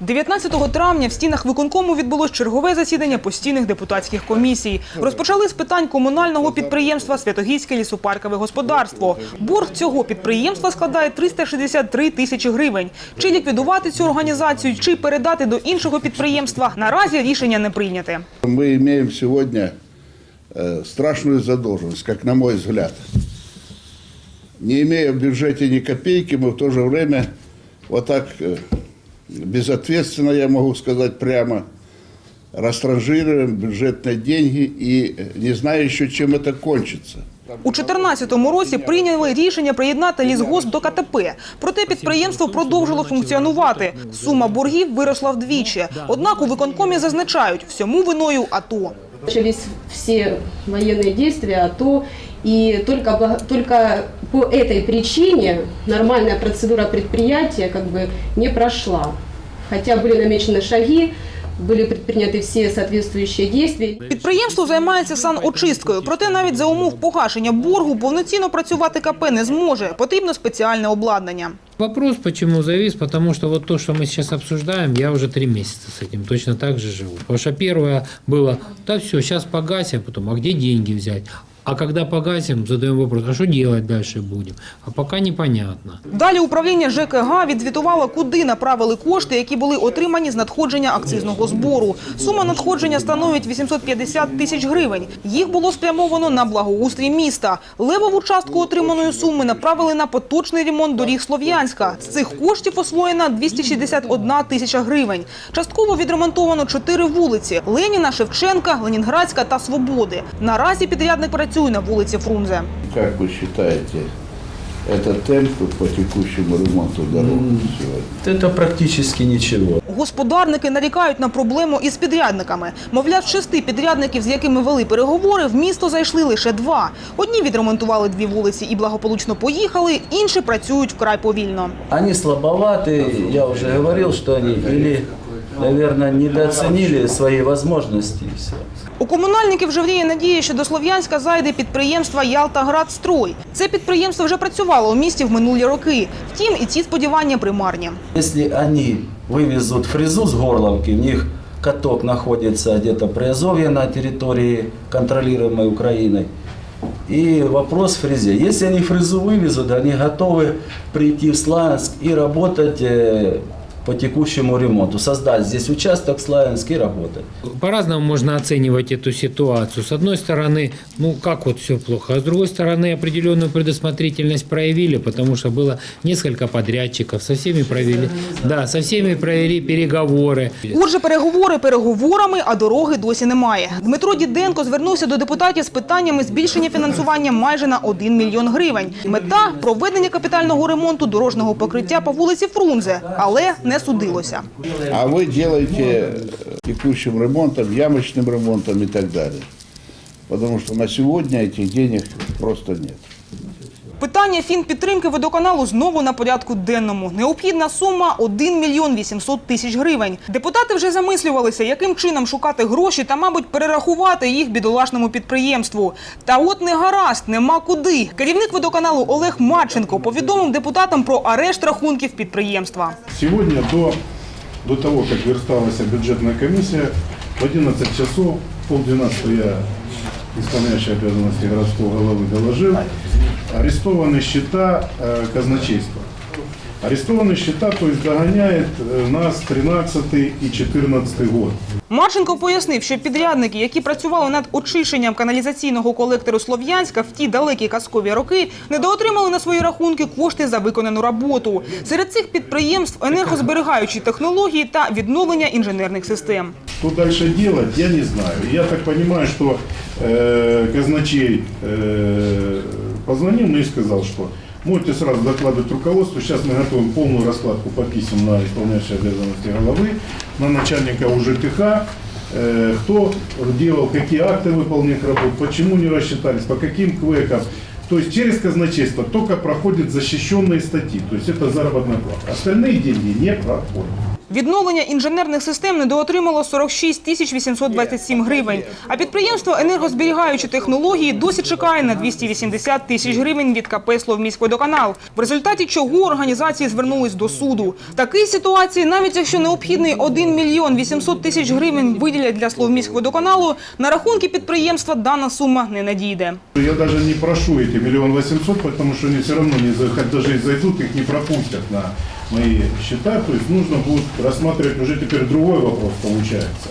19 травня в стінах виконкому відбулось чергове засідання постійних депутатських комісій. Розпочали з питань комунального підприємства Святогірське лісопаркове господарство. Борг цього підприємства складає 363 тисячі гривень. Чи ліквідувати цю організацію, чи передати до іншого підприємства, наразі рішення не прийняте. Мы имеем сегодня э, страшную задолженность, как на мой взгляд. Не имея в бюджете ни копейки, мы в то же время вот так э, безответственно, я могу сказать прямо, растранжируем бюджетные деньги и э, не знаю еще, чем это кончится. У 2014 році прийняли рішення приєднати лісгосп до КТП. Проте підприємство продовжило функціонувати. Сума боргів виросла вдвічі. Однак у виконкомі зазначають, всьому виною АТО. Начались все военные действия, АТО, и только, благ- только по этой причине нормальная процедура предприятия как бы не прошла. Хотя были намечены шаги, были предприняты все соответствующие действия. Підприємство займається саночисткою. Проте навіть за умов погашення боргу повноцінно працювати КП не зможе. Потрібно спеціальне обладнання. Вопрос почему завис, потому что вот то, что мы сейчас обсуждаем, я уже три месяца с этим точно так же живу. Потому что первое было, да все, сейчас погасим, потом, а где деньги взять? А когда погасим, задаем вопрос, а что делать дальше будем? А пока непонятно. Далі управління ЖКГ відзвітувало, куди направили кошти, які були отримані з надходження акцизного збору. Сума надходження становить 850 тисяч гривень. Їх було спрямовано на благоустрій міста. Левову частку отриманої суми направили на поточний ремонт доріг Слов'янська. З цих коштів освоєна 261 тисяча гривень. Частково відремонтовано чотири вулиці – Леніна, Шевченка, Ленінградська та Свободи. Наразі підрядник працює на вулиці Фрунзе. Как вы считаете, это темп по текущему ремонту дорог сегодня? Это практически ничего. Господарники нарікають на проблему із підрядниками. Мовляв, з шести підрядників, з якими вели переговори, в місто зайшли лише два. Одні відремонтували дві вулиці і благополучно поїхали, інші працюють вкрай повільно. Они слабоваты, я уже говорил, что они или, наверное, недооценили свои возможности и все. У комунальників вже вріє надія, що до Слов'янська зайде підприємство «Ялтаградстрой». Це підприємство вже працювало у місті в минулі роки. Втім, і ці сподівання примарні. Если они вывезут фрезу с горловки, в них каток находится где-то при Азовье на территории, контролируемой Украиной. И вопрос в фрезе. Если они фрезу вывезут, они готовы прийти в Славянск и работать э, по текущему ремонту. Создать здесь участок Славянск и работать. По-разному можно оценивать эту ситуацию. С одной стороны, ну как вот все плохо, а с другой стороны определенную предусмотрительность проявили, потому что было несколько подрядчиков, со всеми провели, да, со всеми провели переговоры. Отже, переговори переговорами, а дороги досі немає. Дмитро Діденко звернувся до депутатів з питаннями збільшення фінансування майже на 1 мільйон гривень. Мета – проведення капітального ремонту дорожнього покриття по вулиці Фрунзе, але не судилося. А вы делаете э, текущим ремонтом, ямочным ремонтом и так далее. Потому что на сегодня этих денег просто нет. Питання фінпідтримки водоканалу знову на порядку денному. Необхідна сума – 1 мільйон 800 тисяч гривень. Депутати вже замислювалися, яким чином шукати гроші та, мабуть, перерахувати їх бідолашному підприємству. Та от не гаразд, нема куди. Керівник водоканалу Олег Марченко повідомив депутатам про арешт рахунків підприємства. Сегодня до, до того, как версталась бюджетная комиссия, в 11 часов, полдвенадцатого я, исполняющий обязанности городского головы, доложил, арестованы счета э, казначейства. Арестованные счета, то есть догоняет э, нас 13 и 14 год. Марченко пояснив, що підрядники, які працювали над очищенням каналізаційного колектору Слов'янська в ті далекі казкові роки, недоотримали на свої рахунки кошти за виконану роботу. Серед цих підприємств енергозберігаючі технології та відновлення інженерних систем. Что дальше делать, я не знаю. Я так понимаю, что э, казначей э, Позвонил мне и сказал, что можете сразу докладывать руководству. Сейчас мы готовим полную раскладку по писем на исполняющие обязанности головы, на начальника УЖКХ, э, кто делал, какие акты выполненных работ, почему не рассчитались, по каким квекам. То есть через казначейство только проходят защищенные статьи, то есть это заработная плата. Остальные деньги не проходят. Відновлення інженерних систем недоотримало 46 тисяч 827 гривень. А підприємство енергозберігаючі технології досі чекає на 280 тисяч гривень від КП «Словміськводоканал», в результаті чого організації звернулись до суду. В такій ситуації, навіть якщо необхідний 1 мільйон 800 тисяч гривень виділять для «Словміськводоканалу», на рахунки підприємства дана сума не надійде. Я даже не прошу эти миллион восемьсот, потому что они все равно не за- хоть даже зайдут, их не пропустят на мои счета. То есть нужно будет рассматривать уже теперь другой вопрос получается.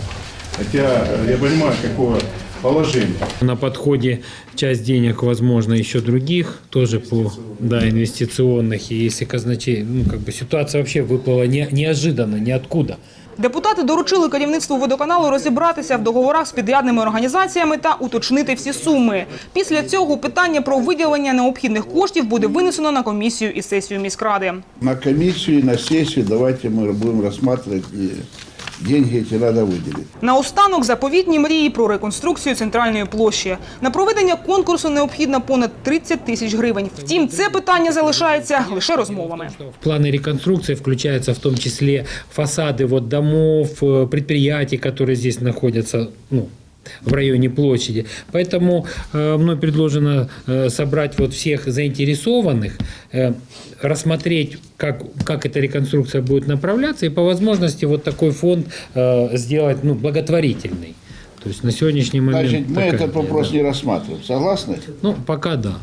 Хотя я понимаю, какое положение. На подходе часть денег, возможно, еще других, тоже по да, инвестиционных. И если казначей, ну, как бы ситуация вообще выплыла не, неожиданно, ниоткуда. Депутати доручили керівництву водоканалу розібратися в договорах з підрядними організаціями та уточнити всі суми. Після цього питання про виділення необхідних коштів буде винесено на комісію і сесію міськради. На комісію і на сесію давайте ми будемо рассматривать, и деньги эти надо выделить. Наостанок заповітні мрії про реконструкцію центральної площі. На проведення конкурсу необхідно понад 30 тисяч гривень. Втім, це питання залишається лише розмовами. В планы реконструкции включаются в том числе фасады вот домов, э, предприятий, которые здесь находятся, ну, в районе площади. Поэтому э, мной предложено э, собрать вот всех заинтересованных, э, рассмотреть, как, как эта реконструкция будет направляться, и по возможности вот такой фонд э, сделать ну, благотворительный. То есть на сегодняшний момент... Значит, мы этот идея, вопрос да. не рассматриваем. Согласны? Ну, пока да.